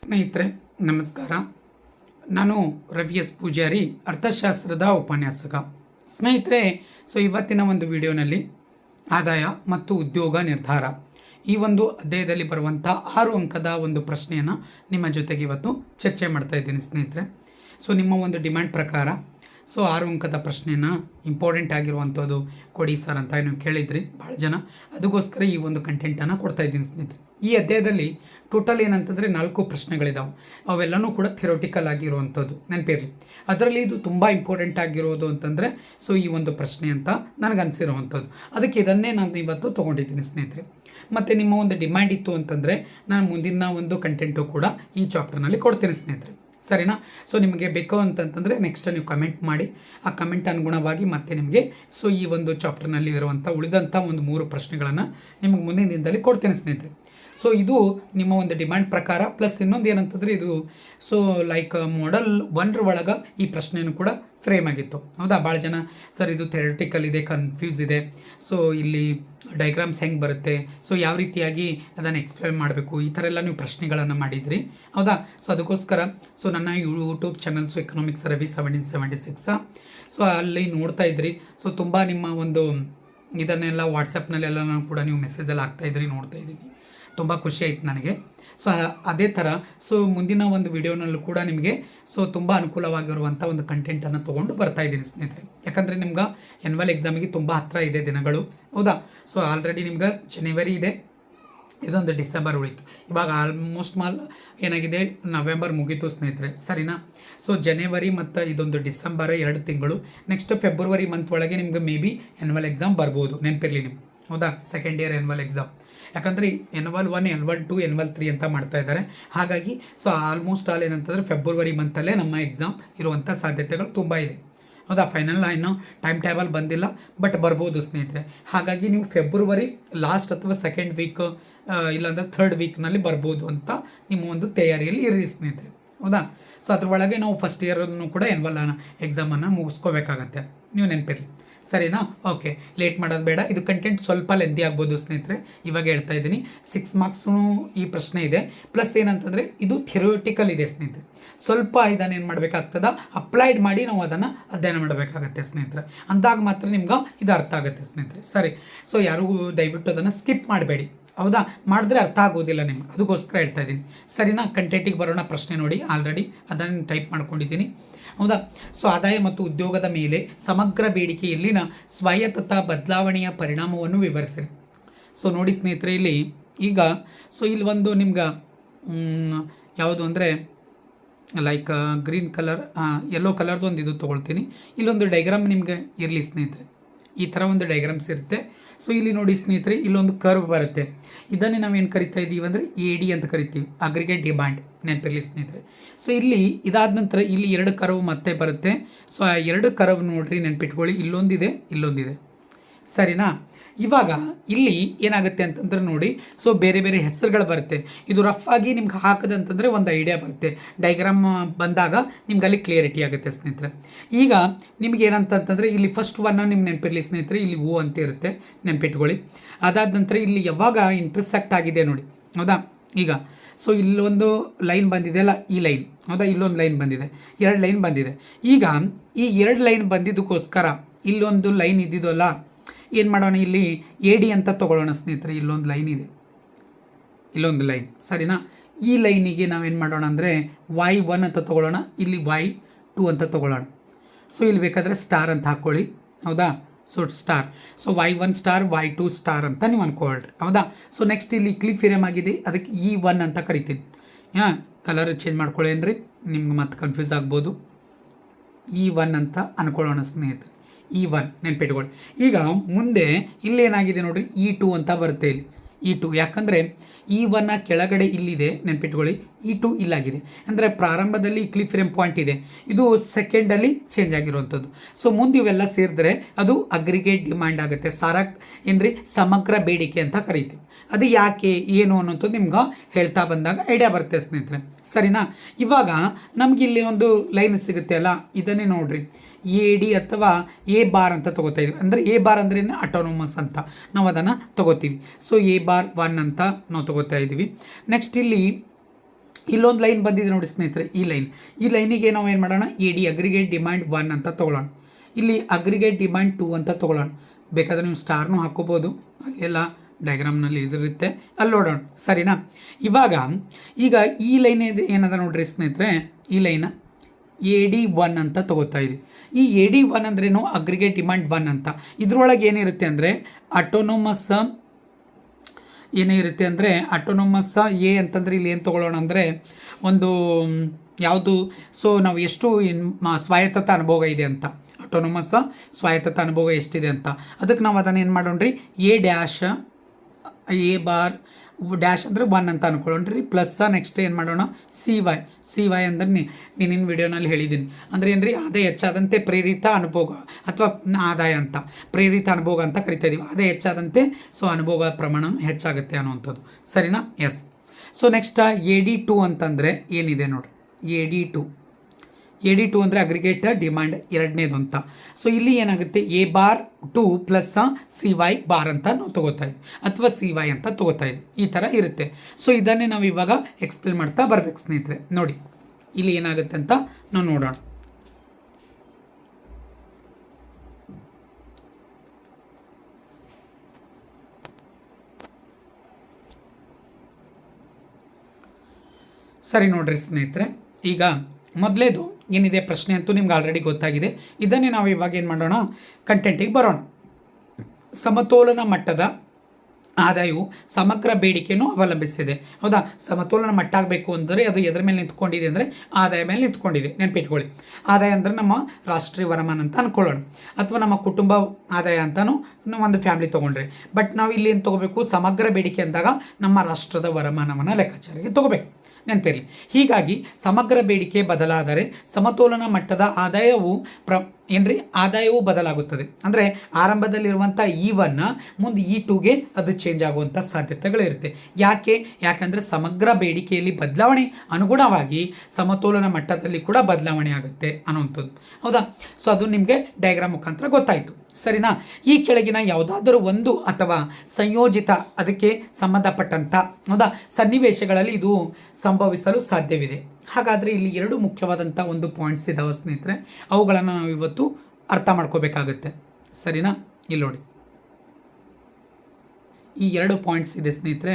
ಸ್ನೇಹಿತರೆ, ನಮಸ್ಕಾರ. ನಾನು ರವಿ ಎಸ್ ಪೂಜಾರಿ, ಅರ್ಥಶಾಸ್ತ್ರದ ಉಪನ್ಯಾಸಕ. ಸ್ನೇಹಿತರೆ, ಸೊ ಇವತ್ತಿನ ಒಂದು ವಿಡಿಯೋನಲ್ಲಿ ಆದಾಯ ಮತ್ತು ಉದ್ಯೋಗ ನಿರ್ಧಾರ. ಈ ಒಂದು ಅಧ್ಯಾಯದಲ್ಲಿ ಬರುವಂಥ ಆರು ಅಂಕದ ಒಂದು ಪ್ರಶ್ನೆಯನ್ನು ನಿಮ್ಮ ಜೊತೆಗೆ ಇವತ್ತು ಚರ್ಚೆ ಮಾಡ್ತಾ ಇದ್ದೀನಿ ಸ್ನೇಹಿತರೆ. ಸೊ ನಿಮ್ಮ ಒಂದು ಡಿಮ್ಯಾಂಡ್ ಪ್ರಕಾರ ಸೊ ಆರು ಅಂಕದ ಪ್ರಶ್ನೆಯನ್ನು ಇಂಪಾರ್ಟೆಂಟ್ ಆಗಿರುವಂಥದ್ದು ಕೊಡಿ ಸರ್ ಅಂತ ನೀವು ಕೇಳಿದ್ರಿ, ಭಾಳ ಜನ. ಅದಕ್ಕೋಸ್ಕರ ಈ ಒಂದು ಕಂಟೆಂಟನ್ನು ಕೊಡ್ತಾ ಇದ್ದೀನಿ ಸ್ನೇಹಿತರೆ. ಈ ಅಧ್ಯಾಯದಲ್ಲಿ ಟೋಟಲ್ ಏನಂತಂದರೆ ನಾಲ್ಕು ಪ್ರಶ್ನೆಗಳಿದ್ದಾವೆ ಅವೆಲ್ಲನೂ ಕೂಡ ಥಿರೋಟಿಕಲ್ ಆಗಿರುವಂಥದ್ದು. ನೆನಪಿರಲಿ. ಅದರಲ್ಲಿ ಇದು ತುಂಬ ಇಂಪಾರ್ಟೆಂಟ್ ಆಗಿರೋದು ಅಂತಂದರೆ ಸೊ ಈ ಒಂದು ಪ್ರಶ್ನೆ ಅಂತ ನನಗನ್ಸಿರುವಂಥದ್ದು. ಅದಕ್ಕೆ ಇದನ್ನೇ ನಾನು ಇವತ್ತು ತೊಗೊಂಡಿದ್ದೀನಿ ಸ್ನೇಹಿತರೆ. ಮತ್ತು ನಿಮ್ಮ ಒಂದು ಡಿಮ್ಯಾಂಡ್ ಇತ್ತು ಅಂತಂದರೆ ನಾನು ಮುಂದಿನ ಒಂದು ಕಂಟೆಂಟು ಕೂಡ ಈ ಚಾಪ್ಟರ್ನಲ್ಲಿ ಕೊಡ್ತೀನಿ ಸ್ನೇಹಿತರೆ. ಸರಿನಾ? ಸೊ ನಿಮಗೆ ಬೇಕು ಅಂತಂತಂದರೆ ನೆಕ್ಸ್ಟ್ ನೀವು ಕಮೆಂಟ್ ಮಾಡಿ. ಆ ಕಮೆಂಟ್ ಅನುಗುಣವಾಗಿ ಮತ್ತೆ ನಿಮಗೆ ಸೊ ಈ ಒಂದು ಚಾಪ್ಟರ್ನಲ್ಲಿ ಇರುವಂಥ ಉಳಿದಂಥ ಒಂದು ಮೂರು ಪ್ರಶ್ನೆಗಳನ್ನು ನಿಮಗೆ ಮುಂದಿನ ದಿನದಲ್ಲಿ ಕೊಡ್ತೇನೆ ಸ್ನೇಹಿತರೆ. ಸೊ ಇದು ನಿಮ್ಮ ಒಂದು ಡಿಮ್ಯಾಂಡ್ ಪ್ರಕಾರ ಪ್ಲಸ್ ಇನ್ನೊಂದು ಏನಂತಂದರೆ ಇದು ಸೊ ಲೈಕ್ ಮಾಡಲ್ ಒನ್ರ ಒಳಗೆ ಈ ಪ್ರಶ್ನೆಯೂ ಕೂಡ ಫ್ರೇಮ್ ಆಗಿತ್ತು. ಹೌದಾ? ಭಾಳ ಜನ, ಸರ್, ಇದು ಥೆರಟಿಕಲ್ ಇದೆ ಕನ್ಫ್ಯೂಸ್ ಇದೆ. ಸೊ ಇಲ್ಲಿ ಡೈಗ್ರಾಮ್ಸ್ ಹೆಂಗೆ ಬರುತ್ತೆ? ಸೊ ಯಾವ ರೀತಿಯಾಗಿ ಅದನ್ನು ಎಕ್ಸ್ಪ್ಲೇನ್ ಮಾಡಬೇಕು? ಈ ಥರ ಎಲ್ಲ ನೀವು ಪ್ರಶ್ನೆಗಳನ್ನು ಮಾಡಿದ್ರಿ. ಹೌದಾ? ಸೊ ಅದಕ್ಕೋಸ್ಕರ ಸೊ ನನ್ನ YouTube channels economics Ravi seventeen seventy six so ಅಲ್ಲಿ ನೋಡ್ತಾ ಇದ್ರಿ. ಸೊ ತುಂಬ ನಿಮ್ಮ ಒಂದು ಇದನ್ನೆಲ್ಲ ವಾಟ್ಸಪ್ನಲ್ಲೆಲ್ಲ ಕೂಡ ನೀವು ಮೆಸೇಜಲ್ಲಿ ಹಾಕ್ತಾಯಿದ್ರಿ ನೋಡ್ತಾ ಇದ್ದೀನಿ. ತುಂಬ ಖುಷಿ ಆಯ್ತು ನನಗೆ. ಸೊ ಅದೇ ಥರ ಸೊ ಮುಂದಿನ ಒಂದು ವಿಡಿಯೋನಲ್ಲೂ ಕೂಡ ನಿಮಗೆ ಸೊ ತುಂಬ ಅನುಕೂಲವಾಗಿರುವಂಥ ಒಂದು ಕಂಟೆಂಟನ್ನು ತೊಗೊಂಡು ಬರ್ತಾ ಇದ್ದೀನಿ ಸ್ನೇಹಿತರೆ. ಯಾಕಂದರೆ ನಿಮ್ಗೆ ಎನ್ವಲ್ ಎಕ್ಸಾಮಿಗೆ ತುಂಬ ಹತ್ತಿರ ಇದೆ ದಿನಗಳು. ಹೌದಾ? ಸೊ ಆಲ್ರೆಡಿ ನಿಮ್ಗೆ ಜನವರಿ ಇದೆ. ಇದೊಂದು ಡಿಸೆಂಬರ್ ಉಳಿತು. ಇವಾಗ ಆಲ್ಮೋಸ್ಟ್ ಮಾಲ್ ಏನಾಗಿದೆ? ನವೆಂಬರ್ ಮುಗೀತು ಸ್ನೇಹಿತರೆ. ಸರಿನಾ? ಸೊ ಜನವರಿ ಮತ್ತು ಇದೊಂದು ಡಿಸೆಂಬರ್ ಎರಡು ತಿಂಗಳು. ನೆಕ್ಸ್ಟ್ ಫೆಬ್ರವರಿ ಮಂತ್ ಒಳಗೆ ನಿಮ್ಗೆ ಮೇ ಬಿ ಎನ್ವಲ್ ಎಕ್ಸಾಮ್ ಬರ್ಬೋದು. ನೆನಪಿರಲಿ ನಿಮ್ಗೆ ಹೌದಾ? ಸೆಕೆಂಡ್ ಇಯರ್ ಎನ್ವಲ್ ಎಕ್ಸಾಮ್ ಯಾಕಂದರೆ annual one annual two annual three ಅಂತ ಮಾಡ್ತಾ ಇದ್ದಾರೆ. ಹಾಗಾಗಿ ಸೊ ಆಲ್ಮೋಸ್ಟ್ ಆಲ್ ಏನಂತಂದರೆ ಫೆಬ್ರವರಿ ಮಂತಲ್ಲೇ ನಮ್ಮ ಎಕ್ಸಾಮ್ ಇರುವಂಥ ಸಾಧ್ಯತೆಗಳು ತುಂಬ ಇದೆ. ಹೌದಾ? ಫೈನಲ್ ಇನ್ನೂ ಟೈಮ್ ಟೇಬಲ್ ಬಂದಿಲ್ಲ ಬಟ್ ಬರ್ಬೋದು ಸ್ನೇಹಿತರೆ. ಹಾಗಾಗಿ ನೀವು ಫೆಬ್ರವರಿ ಲಾಸ್ಟ್ ಅಥವಾ ಸೆಕೆಂಡ್ ವೀಕ್ ಇಲ್ಲಾಂದರೆ ಥರ್ಡ್ ವೀಕ್ನಲ್ಲಿ ಬರ್ಬೋದು ಅಂತ ನಿಮ್ಮ ಒಂದು ತಯಾರಿಯಲ್ಲಿ ಇರಿ ಸ್ನೇಹಿತರೆ. ಹೌದಾ? ಸೊ ಅದ್ರೊಳಗೆ ನಾವು ಫಸ್ಟ್ ಇಯರನ್ನು ಕೂಡ ಎನ್ವಲ್ ಎಕ್ಸಾಮನ್ನು ಮುಗಿಸ್ಕೋಬೇಕಾಗತ್ತೆ. ನೀವು ನೆನಪಿರಲಿ. ಸರಿನಾ? ಓಕೆ ಲೇಟ್ ಮಾಡೋದು ಬೇಡ. ಇದು ಕಂಟೆಂಟ್ ಸ್ವಲ್ಪ ಲೆಂದಿ ಆಗ್ಬೋದು ಸ್ನೇಹಿತರೆ. ಇವಾಗ ಹೇಳ್ತಾ ಇದ್ದೀನಿ. ಸಿಕ್ಸ್ ಮಾರ್ಕ್ಸೂ ಈ ಪ್ರಶ್ನೆ ಇದೆ. ಪ್ಲಸ್ ಏನಂತಂದರೆ, ಇದು ಥಿರೋಟಿಕಲ್ ಇದೆ ಸ್ನೇಹಿತರೆ. ಸ್ವಲ್ಪ ಇದನ್ನು ಏನು ಮಾಡಬೇಕಾಗ್ತದ? ಅಪ್ಲೈಡ್ ಮಾಡಿ ನಾವು ಅದನ್ನು ಅಧ್ಯಯನ ಮಾಡಬೇಕಾಗತ್ತೆ ಸ್ನೇಹಿತರೆ. ಅಂದಾಗ ಮಾತ್ರ ನಿಮ್ಗೆ ಇದು ಅರ್ಥ ಆಗುತ್ತೆ ಸ್ನೇಹಿತರೆ. ಸರಿ. ಸೊ ಯಾರಿಗೂ ದಯವಿಟ್ಟು ಅದನ್ನು ಸ್ಕಿಪ್ ಮಾಡಬೇಡಿ. ಹೌದಾ? ಮಾಡಿದ್ರೆ ಅರ್ಥ ಆಗೋದಿಲ್ಲ ನಿಮ್ಗೆ. ಅದಕ್ಕೋಸ್ಕರ ಹೇಳ್ತಾ ಇದ್ದೀನಿ. ಸರಿನಾ ಕಂಟೆಂಟಿಗೆ ಬರೋಣ ಪ್ರಶ್ನೆ ನೋಡಿ ಆಲ್ರೆಡಿ ಅದನ್ನು ಟೈಪ್ ಮಾಡ್ಕೊಂಡಿದ್ದೀನಿ. ಹೌದಾ? ಸೊ, ಆದಾಯ ಮತ್ತು ಉದ್ಯೋಗದ ಮೇಲೆ ಸಮಗ್ರ ಬೇಡಿಕೆಯಲ್ಲಿನ ಸ್ವಾಯತ್ತತಾ ಬದಲಾವಣೆಯ ಪರಿಣಾಮವನ್ನು ವಿವರಿಸಿರಿ. ಸೊ, ನೋಡಿ ಸ್ನೇಹಿತರೆ, ಇಲ್ಲಿ ಈಗ, ಸೊ, ಇಲ್ಲಿ ಒಂದು ನಿಮ್ಗೆ ಯಾವುದು ಅಂದರೆ ಲೈಕ್ ಗ್ರೀನ್ ಕಲರ್ ಎಲ್ಲೋ ಕಲರ್ದು ಒಂದು ಇದು ತೊಗೊಳ್ತೀನಿ. ಇಲ್ಲೊಂದು ಡೈಗ್ರಾಮ್ ನಿಮಗೆ ಇರಲಿ ಸ್ನೇಹಿತರೆ. ಈ ಥರ ಒಂದು ಡಯಾಗ್ರಾಮ್ಸ್ ಇರುತ್ತೆ. ಸೊ ಇಲ್ಲಿ ನೋಡಿ ಸ್ನೇಹಿತರೆ, ಇಲ್ಲೊಂದು ಕರ್ವ್ ಬರುತ್ತೆ. ಇದನ್ನೇ ನಾವೇನು ಕರಿತಾ ಇದ್ದೀವಿ ಅಂದರೆ ಎ ಡಿ ಅಂತ ಕರಿತೀವಿ. ಅಗ್ರಿಗೇಟ್ ಡಿಮ್ಯಾಂಡ್ ನೆನಪಿರಲಿ ಸ್ನೇಹಿತರೆ. ಸೊ ಇಲ್ಲಿ ಇದಾದ ನಂತರ ಇಲ್ಲಿ ಎರಡು ಕರ್ವ್ ಮತ್ತೆ ಬರುತ್ತೆ. ಸೊ ಆ ಎರಡು ಕರ್ವ್ ನೋಡಿರಿ ನೆನಪಿಟ್ಕೊಳ್ಳಿ. ಇಲ್ಲೊಂದಿದೆ ಇಲ್ಲೊಂದಿದೆ. ಸರಿನಾ? ಇವಾಗ ಇಲ್ಲಿ ಏನಾಗುತ್ತೆ ಅಂತಂದ್ರೆ ನೋಡಿ ಸೊ ಬೇರೆ ಬೇರೆ ಹೆಸರುಗಳು ಬರುತ್ತೆ. ಇದು ರಫ್ ಆಗಿ ನಿಮ್ಗೆ ಹಾಕದಂತಂದರೆ ಒಂದು ಐಡಿಯಾ ಬರುತ್ತೆ. ಡೈಗ್ರಾಮ್ ಬಂದಾಗ ನಿಮ್ಗೆ ಅಲ್ಲಿ ಕ್ಲಿಯರಿಟಿ ಆಗುತ್ತೆ ಸ್ನೇಹಿತರೆ. ಈಗ ನಿಮ್ಗೆ ಏನಂತಂತಂದರೆ ಇಲ್ಲಿ ಫಸ್ಟ್ ಒನ್ ನಿಮ್ಗೆ ನೆನಪಿರಲಿ ಸ್ನೇಹಿತರೆ, ಇಲ್ಲಿ ಓ ಅಂತ ಇರುತ್ತೆ, ನೆನಪಿಟ್ಕೊಳ್ಳಿ. ಅದಾದ ನಂತರ ಇಲ್ಲಿ ಯಾವಾಗ ಇಂಟರ್ಸೆಕ್ಟ್ ಆಗಿದೆ ನೋಡಿ. ಹೌದಾ? ಈಗ ಸೊ ಇಲ್ಲೊಂದು ಲೈನ್ ಬಂದಿದೆ ಅಲ್ಲ, ಈ ಲೈನ್ ಹೌದಾ? ಇಲ್ಲೊಂದು ಲೈನ್ ಬಂದಿದೆ. ಎರಡು ಲೈನ್ ಬಂದಿದೆ. ಈಗ ಈ ಎರಡು ಲೈನ್ ಬಂದಿದ್ದಕ್ಕೋಸ್ಕರ ಇಲ್ಲೊಂದು ಲೈನ್ ಇದ್ದಿದ್ದಲ್ಲ ಏನು ಮಾಡೋಣ ಇಲ್ಲಿ? ಎ ಡಿ ಅಂತ ತೊಗೊಳ್ಳೋಣ ಸ್ನೇಹಿತರೆ, ಇಲ್ಲೊಂದು ಲೈನ್ ಇದೆ. ಇಲ್ಲೊಂದು ಲೈನ್ ಸರಿನಾ? ಈ ಲೈನಿಗೆ ನಾವೇನು ಮಾಡೋಣ ಅಂದರೆ ವೈ ಒನ್ ಅಂತ ತೊಗೊಳ್ಳೋಣ, ಇಲ್ಲಿ ವೈ ಟು ಅಂತ ತೊಗೊಳ್ಳೋಣ. ಸೊ ಇಲ್ಲಿ ಬೇಕಾದರೆ ಸ್ಟಾರ್ ಅಂತ ಹಾಕ್ಕೊಳ್ಳಿ ಹೌದಾ? So star so Y one star Y two star ಅಂತ ನೀವು ಅನ್ಕೊಳ್ರಿ. ಹೌದಾ? ಸೊ ನೆಕ್ಸ್ಟ್ ಇಲ್ಲಿ ಕ್ಲಿಪ್ ಫಿರಮ್ ಆಗಿದೆ ಅದಕ್ಕೆ ಇ ಒನ್ ಅಂತ ಕರಿತೀನಿ. ಹಾಂ ಕಲರ್ ಚೇಂಜ್ ಮಾಡ್ಕೊಳ್ಳೇನ್ರಿ. ನಿಮ್ಗೆ ಮತ್ತೆ ಕನ್ಫ್ಯೂಸ್ ಆಗ್ಬೋದು. ಇ ಒನ್ ಅಂತ ಅನ್ಕೊಳ್ಳೋಣ ಸ್ನೇಹಿತರೆ. ಇ ಒನ್ ನೆನ್ಪಿಟ್ಕೊಳ್ಳಿ ಈಗ ಮುಂದೆ ಇಲ್ಲೇನಾಗಿದೆ ನೋಡಿರಿ ಇ ಟು ಅಂತ ಬರುತ್ತೆ ಇಲ್ಲಿ. ಇ ಟು ಯಾಕಂದರೆ ಇ ಒನ್ನ ಕೆಳಗಡೆ ಇಲ್ಲಿದೆ, ನೆನ್ಪಿಟ್ಕೊಳ್ಳಿ. ಇ ಟು ಇಲ್ಲಾಗಿದೆ. ಅಂದರೆ ಪ್ರಾರಂಭದಲ್ಲಿ ಕ್ಲಿಪ್ ಫ್ರೇಮ್ ಪಾಯಿಂಟ್ ಇದೆ. ಇದು ಸೆಕೆಂಡಲ್ಲಿ ಚೇಂಜ್ ಆಗಿರುವಂಥದ್ದು. ಸೊ ಮುಂದೆ ಇವೆಲ್ಲ ಸೇರಿದ್ರೆ ಅದು ಅಗ್ರಿಗೇಟ್ ಡಿಮ್ಯಾಂಡ್ ಆಗುತ್ತೆ. ಸಾರಕ್ ಏನ್ರಿ, ಸಮಗ್ರ ಬೇಡಿಕೆ ಅಂತ ಕರೀತೀವಿ. ಅದು ಯಾಕೆ, ಏನು ಅನ್ನೋಂಥದ್ದು ನಿಮ್ಗೆ ಹೇಳ್ತಾ ಬಂದಾಗ ಐಡಿಯಾ ಬರುತ್ತೆ ಸ್ನೇಹಿತರೆ. ಸರಿನಾ? ಇವಾಗ ನಮ್ಗೆ ಇಲ್ಲಿ ಒಂದು ಲೈನ್ ಸಿಗುತ್ತೆ ಅಲ್ಲ, ಇದನ್ನೇ ನೋಡ್ರಿ. ಎ ಡಿ ಅಥವಾ ಎ ಬಾರ್ ಅಂತ ತಗೋತಾ ಇದ್ದೀವಿ ಅಂದರೆ ಎ ಬಾರ್ ಅಂದ್ರೆ ಅಟೋನೋಮಸ್ ಅಂತ. ನಾವು ಅದನ್ನು ತಗೋತೀವಿ. ಸೊ ಎ ಬಾರ್ ಒನ್ ಅಂತ ನಾವು ತಗೋತಾ ಇದ್ದೀವಿ ನೆಕ್ಸ್ಟ್ ಇಲ್ಲಿ ಇಲ್ಲೊಂದು ಲೈನ್ ಬಂದಿದೆ ನೋಡಿ ಸ್ನೇಹಿತರೆ, ಈ ಲೈನ್. ಈ ಲೈನಿಗೆ ನಾವು ಏನು ಮಾಡೋಣ? A D aggregate demand one ಅಂತ ತೊಗೊಳ್ಳೋಣ ಇಲ್ಲಿ ಅಗ್ರಿಗೇಟ್ ಡಿಮ್ಯಾಂಡ್ ಟೂ ಅಂತ ತೊಗೊಳ್ಳೋಣ ಬೇಕಾದರೆ ನೀವು ಸ್ಟಾರ್ನು ಹಾಕೋಬೋದು. ಅಲ್ಲೆಲ್ಲ ಡಯಾಗ್ರಾಮ್ನಲ್ಲಿ ಇದಿರುತ್ತೆ. ಅಲ್ಲಿ ನೋಡೋಣ. ಸರಿನಾ? ಇವಾಗ ಈಗ ಈ ಲೈನ್ ಏನದ ನೋಡ್ರಿ ಸ್ನೇಹಿತರೆ? ಈ ಲೈನ ಎ ಡಿ ಒನ್ ಅಂತ ತಗೋತಾ ಇದೆ ಈ ಎ ಡಿ ಒನ್ ಅಂದ್ರೇನು? ಅಗ್ರಿಗೇಟ್ ಡಿಮ್ಯಾಂಡ್ ಒನ್ ಅಂತ. ಇದ್ರೊಳಗೆ ಏನಿರುತ್ತೆ ಅಂದರೆ ಅಟೋನೋಮಸ್ ಏನೇ ಇರುತ್ತೆ ಅಂದರೆ ಅಟೋನೋಮಸ್ ಎ ಅಂತಂದರೆ ಇಲ್ಲಿ ಏನು ತೊಗೊಳ್ಳೋಣ ಅಂದರೆ, ಒಂದು, ಯಾವುದು ಸೊ ನಾವು ಎಷ್ಟು ಸ್ವಾಯತ್ತತ ಅನುಭವ ಇದೆ ಅಂತ. ಅಟೋನೋಮಸ್ ಸ್ವಾಯತ್ತತ ಅನುಭವ ಎಷ್ಟಿದೆ ಅಂತ. ಅದಕ್ಕೆ ನಾವು ಅದನ್ನು ಏನು ಮಾಡೋಣ್ರಿ? A dash A bar dash ಅಂದರೆ ಒನ್ ಅಂತ ಅನ್ಕೊಳ್ಳೋಣ್ರಿ ಪ್ಲಸ್ ನೆಕ್ಸ್ಟ್ ಏನು ಮಾಡೋಣ? ಸಿ ವೈ ಸಿ ವೈ ಅಂದ್ರೆ ನೀನಿನ ವಿಡಿಯೋನಲ್ಲಿ ಹೇಳಿದ್ದೀನಿ. ಅಂದರೆ ಏನು ರೀ ಅದೇ ಹೆಚ್ಚಾದಂತೆ ಪ್ರೇರಿತ ಅನುಭೋಗ ಅಥವಾ ಆದಾಯ ಅಂತ. ಪ್ರೇರಿತ ಅನುಭೋಗ ಅಂತ ಕರಿತಾ ಇದೀವಿ ಅದೇ ಹೆಚ್ಚಾದಂತೆ ಸೊ ಅನುಭೋಗ ಪ್ರಮಾಣ ಹೆಚ್ಚಾಗುತ್ತೆ ಅನ್ನುವಂಥದ್ದು. ಸರಿನಾ? Yes so next A D two ಅಂತಂದರೆ ಏನಿದೆ ನೋಡಿ A D two A D two ಅಂದರೆ ಅಗ್ರಿಗೇಟ್ ಡಿಮ್ಯಾಂಡ್ ಎರಡನೇದು ಅಂತ ಸೊ ಇಲ್ಲಿ ಏನಾಗುತ್ತೆ? A bar two plus C Y bar ಅಂತ ನಾವು ತೊಗೋತಾ ಇದ್ವಿ. ಅಥವಾ ಸಿ ವೈ ಅಂತ ತೊಗೋತಾ ಇದ್ವಿ. ಈ ಥರ ಇರುತ್ತೆ. ಸೊ ಇದನ್ನೇ ನಾವು ಇವಾಗ ಎಕ್ಸ್ಪ್ಲೇನ್ ಮಾಡ್ತಾ ಬರಬೇಕು ಸ್ನೇಹಿತರೆ. ನೋಡಿ, ಇಲ್ಲಿ ಏನಾಗುತ್ತೆ ಅಂತ ನಾವು ನೋಡೋಣ. ಸರಿ ನೋಡ್ರಿ ಸ್ನೇಹಿತರೆ, ಈಗ ಮೊದಲೇದು ಏನಿದೆ ಪ್ರಶ್ನೆ ಅಂತೂ ನಿಮ್ಗೆ ಆಲ್ರೆಡಿ ಗೊತ್ತಾಗಿದೆ. ಇದನ್ನೇ ನಾವು ಇವಾಗ ಏನು ಮಾಡೋಣ? ಕಂಟೆಂಟಿಗೆ ಬರೋಣ. ಸಮತೋಲನ ಮಟ್ಟದ ಆದಾಯವು ಸಮಗ್ರ ಬೇಡಿಕೆಯನ್ನು ಅವಲಂಬಿಸಿದೆ. ಹೌದಾ? ಸಮತೋಲನ ಮಟ್ಟ ಆಗಬೇಕು ಅಂದರೆ ಅದು ಎದ್ರ ಮೇಲೆ ನಿಂತ್ಕೊಂಡಿದೆ ಅಂದರೆ ಆದಾಯ ಮೇಲೆ ನಿಂತ್ಕೊಂಡಿದೆ. ನೆನಪಿಟ್ಕೊಳ್ಳಿ. ಆದಾಯ ಅಂದರೆ ನಮ್ಮ ರಾಷ್ಟ್ರೀಯ ವರಮಾನ ಅಂತ ಅನ್ಕೊಳ್ಳೋಣ. ಅಥವಾ ನಮ್ಮ ಕುಟುಂಬ ಆದಾಯ ಅಂತಲೂ ಒಂದು ಫ್ಯಾಮಿಲಿ ತೊಗೊಂಡ್ರೆ. ಬಟ್ ನಾವು ಇಲ್ಲಿ ಏನು ತೊಗೋಬೇಕು? ಸಮಗ್ರ ಬೇಡಿಕೆ ಅಂದಾಗ ನಮ್ಮ ರಾಷ್ಟ್ರದ ವರಮಾನವನ್ನು ಲೆಕ್ಕಾಚಾರಿಗೆ ತೊಗೋಬೇಕು. ನೆನಪಿರಲಿ. ಹೀಗಾಗಿ ಸಮಗ್ರ ಬೇಡಿಕೆ ಬದಲಾದರೆ ಸಮತೋಲನ ಮಟ್ಟದ ಆದಾಯವು ಪ್ರ ಏನ್ರಿ? ಆದಾಯವು ಬದಲಾಗುತ್ತದೆ. ಅಂದರೆ ಆರಂಭದಲ್ಲಿರುವಂಥ ಇ ಒನ್ನ ಮುಂದೆ ಇ ಟೂಗೆ ಅದು ಚೇಂಜ್ ಆಗುವಂಥ ಸಾಧ್ಯತೆಗಳಿರುತ್ತೆ. ಯಾಕೆ? ಯಾಕಂದರೆ ಸಮಗ್ರ ಬೇಡಿಕೆಯಲ್ಲಿ ಬದಲಾವಣೆ ಅನುಗುಣವಾಗಿ ಸಮತೋಲನ ಮಟ್ಟದಲ್ಲಿ ಕೂಡ ಬದಲಾವಣೆ ಆಗುತ್ತೆ ಅನ್ನುವಂಥದ್ದು. ಹೌದಾ? ಸೊ ಅದು ನಿಮಗೆ ಡಯಾಗ್ರಾಮ್ ಮುಖಾಂತರ ಗೊತ್ತಾಯಿತು. ಸರಿನಾ? ಈ ಕೆಳಗಿನ ಯಾವುದಾದರೂ ಒಂದು ಅಥವಾ ಸಂಯೋಜಿತ ಅದಕ್ಕೆ ಸಂಬಂಧಪಟ್ಟಂಥ ಹೌದಾ? ಸನ್ನಿವೇಶಗಳಲ್ಲಿ ಇದು ಸಂಭವಿಸಲು ಸಾಧ್ಯವಿದೆ. ಹಾಗಾದರೆ ಇಲ್ಲಿ ಎರಡು ಮುಖ್ಯವಾದಂಥ ಒಂದು ಪಾಯಿಂಟ್ಸ್ ಇದ್ದಾವೆ ಸ್ನೇಹಿತರೆ. ಅವುಗಳನ್ನು ನಾವು ಇವತ್ತು ಅರ್ಥ ಮಾಡ್ಕೋಬೇಕಾಗತ್ತೆ. ಸರಿನಾ? ಇಲ್ಲಿ ನೋಡಿ. ಈ ಎರಡು ಪಾಯಿಂಟ್ಸ್ ಇದೆ ಸ್ನೇಹಿತರೆ.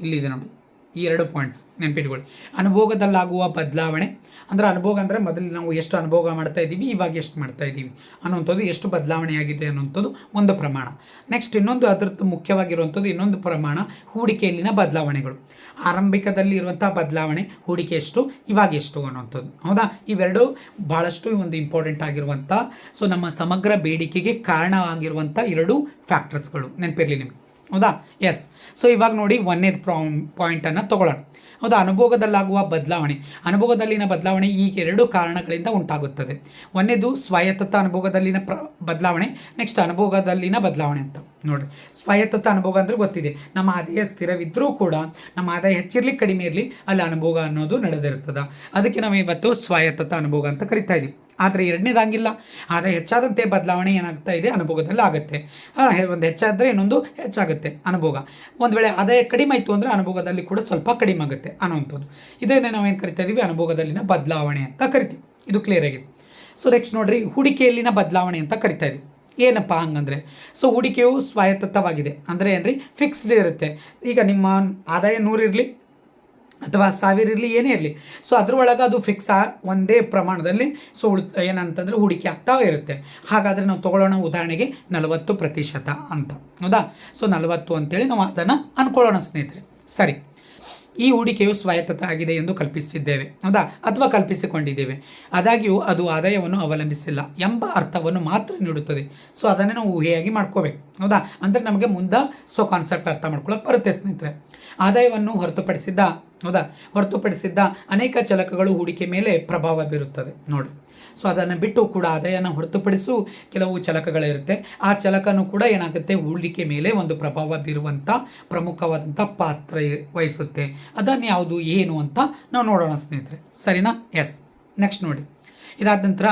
ಇಲ್ಲಿದೆ ನೋಡಿ. ಈ ಎರಡು ಪಾಯಿಂಟ್ಸ್ ನೆನಪಿಟ್ಕೊಳ್ಳಿ. ಅನುಭೋಗದಲ್ಲಾಗುವ ಬದಲಾವಣೆ, ಅಂದರೆ ಅನುಭೋಗ ಅಂದರೆ ಮೊದಲು ನಾವು ಎಷ್ಟು ಅನುಭೋಗ ಮಾಡ್ತಾ ಇದ್ದೀವಿ, ಇವಾಗ ಎಷ್ಟು ಮಾಡ್ತಾ ಇದ್ದೀವಿ ಅನ್ನುವಂಥದ್ದು, ಎಷ್ಟು ಬದಲಾವಣೆ ಆಗಿದೆ ಅನ್ನುವಂಥದ್ದು ಒಂದು ಪ್ರಮಾಣ. ನೆಕ್ಸ್ಟ್ ಇನ್ನೊಂದು ಅದರದ್ದು ಮುಖ್ಯವಾಗಿರುವಂಥದ್ದು ಇನ್ನೊಂದು ಪ್ರಮಾಣ, ಹೂಡಿಕೆಯಲ್ಲಿನ ಬದಲಾವಣೆಗಳು. ಆರಂಭಿಕದಲ್ಲಿ ಇರುವಂಥ ಬದಲಾವಣೆ, ಹೂಡಿಕೆ ಎಷ್ಟು, ಇವಾಗ ಎಷ್ಟು ಅನ್ನುವಂಥದ್ದು. ಹೌದಾ? ಇವೆರಡು ಭಾಳಷ್ಟು ಒಂದು ಇಂಪಾರ್ಟೆಂಟ್ ಆಗಿರುವಂಥ ಸೊ ನಮ್ಮ ಸಮಗ್ರ ಬೇಡಿಕೆಗೆ ಕಾರಣ ಆಗಿರುವಂಥ ಎರಡು ಫ್ಯಾಕ್ಟರ್ಸ್ಗಳು ನೆನಪಿರಲಿ ನಿಮಗೆ. ಹೌದಾ? ಎಸ್ ಸೊ ಇವಾಗ ನೋಡಿ ಒಂದನೇದು ಪ್ರಾಮ್ ಪಾಯಿಂಟನ್ನು ತೊಗೊಳ್ಳೋಣ. ಹೌದಾ? ಅನುಭೋಗದಲ್ಲಾಗುವ ಬದಲಾವಣೆ. ಅನುಭೋಗದಲ್ಲಿನ ಬದಲಾವಣೆ ಈ ಎರಡು ಕಾರಣಗಳಿಂದ ಉಂಟಾಗುತ್ತದೆ. ಒಂದನೇದು ಸ್ವಾಯತ್ತತ ಅನುಭೋಗದಲ್ಲಿನ ಪ್ರ, ಬದಲಾವಣೆ. ನೆಕ್ಸ್ಟ್ ಅನುಭೋಗದಲ್ಲಿನ ಬದಲಾವಣೆ ಅಂತ. ನೋಡಿ ಸ್ವಾಯತ್ತತ ಅನುಭೋಗ ಅಂದರೆ ಗೊತ್ತಿದೆ. ನಮ್ಮ ಆದಾಯ ಸ್ಥಿರವಿದ್ದರೂ ಕೂಡ, ನಮ್ಮ ಆದಾಯ ಹೆಚ್ಚಿರಲಿ, ಕಡಿಮೆ ಇರಲಿ, ಅಲ್ಲಿ ಅನುಭೋಗ ಅನ್ನೋದು ನಡೆದಿರ್ತದೆ ಅದಕ್ಕೆ ನಾವು ಇವತ್ತು ಸ್ವಾಯತ್ತತ ಅನುಭೋಗ ಅಂತ ಕರಿತಾ ಇದ್ದೀವಿ ಆದರೆ ಎರಡನೇದಾಗಿಲ್ಲ. ಆದರೆ ಹೆಚ್ಚಾದಂತೆ ಬದಲಾವಣೆ ಏನಾಗ್ತಾ ಇದೆ? ಅನುಭೋಗದಲ್ಲಿ ಆಗುತ್ತೆ. ಒಂದು ಹೆಚ್ಚಾದರೆ ಇನ್ನೊಂದು ಹೆಚ್ಚಾಗುತ್ತೆ ಅನುಭೋಗ ಒಂದು ವೇಳೆ ಆದಾಯ ಕಡಿಮೆ ಆಯಿತು ಅಂದರೆ ಅನುಭೋಗದಲ್ಲಿ ಕೂಡ ಸ್ವಲ್ಪ ಕಡಿಮೆ ಆಗುತ್ತೆ ಅನ್ನೋವಂಥದ್ದು ಇದನ್ನೇ ನಾವೇನು ಕರಿತಾ ಇದ್ದೀವಿ ಅನುಭೋಗದಲ್ಲಿನ ಬದಲಾವಣೆ ಅಂತ ಕರಿತೀವಿ. ಇದು ಕ್ಲಿಯರ್ ಆಗಿದೆ. ಸೊ ನೆಕ್ಸ್ಟ್ ನೋಡ್ರಿ, ಹೂಡಿಕೆಯಲ್ಲಿನ ಬದಲಾವಣೆ ಅಂತ ಕರಿತಾ ಇದ್ದೀವಿ ಏನಪ್ಪ ಹಂಗಂದರೆ ಸೊ ಹೂಡಿಕೆಯು ಸ್ವಾಯತ್ತವಾಗಿದೆ. ಅಂದರೆ ಏನ್ರಿ? ಫಿಕ್ಸ್ಡ್ ಇರುತ್ತೆ. ಈಗ ನಿಮ್ಮ ಆದಾಯ ನೂರಿರಲಿ ಅಥವಾ ಸಾವಿರ ಇರಲಿ, ಏನೇ ಇರಲಿ. ಸೊ ಅದರೊಳಗೆ ಅದು ಫಿಕ್ಸ್ ಆ ಒಂದೇ ಪ್ರಮಾಣದಲ್ಲಿ ಸೊ ಉಳ್, ಏನಂತಂದರೆ ಹೂಡಿಕೆ ಆಗ್ತಾ ಇರುತ್ತೆ. ಹಾಗಾದರೆ ನಾವು ತಗೊಳ್ಳೋಣ ಉದಾಹರಣೆಗೆ ನಲವತ್ತು ಪ್ರತಿಶತ ಅಂತ. ಹೌದಾ? ಸೊ ನಲವತ್ತು ಅಂತೇಳಿ ನಾವು ಅದನ್ನು ಅನ್ಕೊಳ್ಳೋಣ ಸ್ನೇಹಿತರೆ. ಸರಿ. ಈ ಹೂಡಿಕೆಯು ಸ್ವಾಯತ್ತತ ಆಗಿದೆ ಎಂದು ಕಲ್ಪಿಸಿದ್ದೇವೆ, ಹೌದಾ? ಅಥವಾ ಕಲ್ಪಿಸಿಕೊಂಡಿದ್ದೇವೆ. ಆದಾಗ್ಯೂ ಅದು ಆದಾಯವನ್ನು ಅವಲಂಬಿಸಿಲ್ಲ ಎಂಬ ಅರ್ಥವನ್ನು ಮಾತ್ರ ನೀಡುತ್ತದೆ. ಸೊ ಅದನ್ನೇ ನಾವು ಊಹೆಯಾಗಿ ಮಾಡ್ಕೋಬೇಕು, ಹೌದಾ? ಅಂದರೆ ನಮಗೆ ಮುಂದೆ ಸೊ ಕಾನ್ಸೆಪ್ಟ್ ಅರ್ಥ ಮಾಡ್ಕೊಳ್ಳೋಕೆ ಬರುತ್ತೆ, ಸ್ನೇಹಿತರೆ. ಆದಾಯವನ್ನು ಹೊರತುಪಡಿಸಿದ್ದ, ಹೌದಾ? ಹೊರತುಪಡಿಸಿದ್ದ ಅನೇಕ ಚಲಕಗಳು ಹೂಡಿಕೆ ಮೇಲೆ ಪ್ರಭಾವ ಬೀರುತ್ತದೆ. ನೋಡಿ. ಸೊ ಅದನ್ನು ಬಿಟ್ಟು ಕೂಡ ಆದಾಯನ ಹೊರತುಪಡಿಸು ಕೆಲವು ಚಲಕಗಳಿರುತ್ತೆ. ಆ ಚಲಕನು ಕೂಡ ಏನಾಗುತ್ತೆ? ಹೂಡಿಕೆ ಮೇಲೆ ಒಂದು ಪ್ರಭಾವ ಬೀರುವಂಥ ಪ್ರಮುಖವಾದಂಥ ಪಾತ್ರ ವಹಿಸುತ್ತೆ. ಅದನ್ನು ಯಾವುದು? ಏನು ಅಂತ ನಾವು ನೋಡೋಣ ಸ್ನೇಹಿತರೆ. ಸರಿನಾ? ಎಸ್ ನೆಕ್ಸ್ಟ್ ನೋಡಿ. ಇದಾದ ನಂತರ,